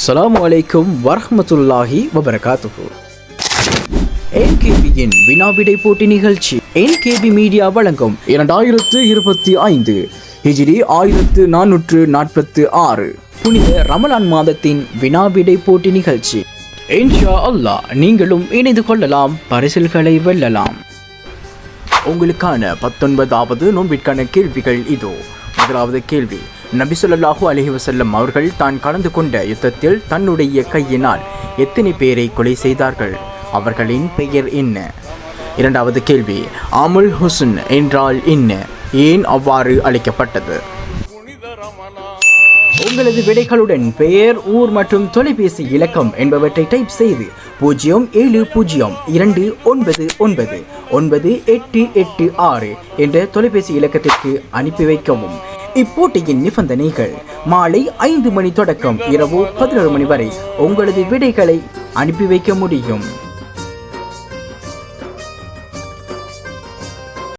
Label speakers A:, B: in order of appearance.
A: அஸ்லாம் வலைக்கும் வரமத்துல்லாஹி வபரகாத்துஹு என்கேபியின் வினாவிடை போட்டி நிகழ்ச்சி என்கேபி மீடியா வழங்கும் இரண்டாயிரத்து இருபத்தி ஐந்து ஹிஜிரி ஆயிரத்து நானூற்று நாற்பத்து ஆறு புனித ரமலான் மாதத்தின் வினாவிடை போட்டி நிகழ்ச்சி. இன்ஷா அல்லாஹ் நீங்களும் இணைந்து கொள்ளலாம் பரிசில்களை வெல்லலாம். உங்களுக்கான பத்தொன்பதாவது நோன்பிற்கான கேள்விகள் இதோ. முதலாவது கேள்வி. நபி ஸல்லல்லாஹு அலைஹி அவர்கள் தான் கலந்து கொண்ட யுத்தத்தில் தன்னுடைய கையினால் எத்தனை பேரை கொலை செய்தார்கள்? அவர்களின் பெயர் என்ன? இரண்டாவது கேள்வி அமுல் ஹுசன் என்றால் என்ன? ஏன் அவ்வாறு அழைக்கப்பட்டது? உங்களது விடைகளுடன் பெயர் ஊர் மற்றும் தொலைபேசி இலக்கம் என்பவற்றை டைப் செய்து பூஜ்ஜியம் ஏழு பூஜ்ஜியம் இரண்டு ஒன்பது ஒன்பது ஒன்பது எட்டு எட்டு ஆறு என்ற தொலைபேசி இலக்கத்திற்கு அனுப்பி வைக்கவும். இப்போட்டியின் நிபந்தனைகள். மாலை ஐந்து மணி தொடக்கம் இரவு பதினோரு மணி வரை உங்களது விடைகளை அனுப்பி வைக்க முடியும்.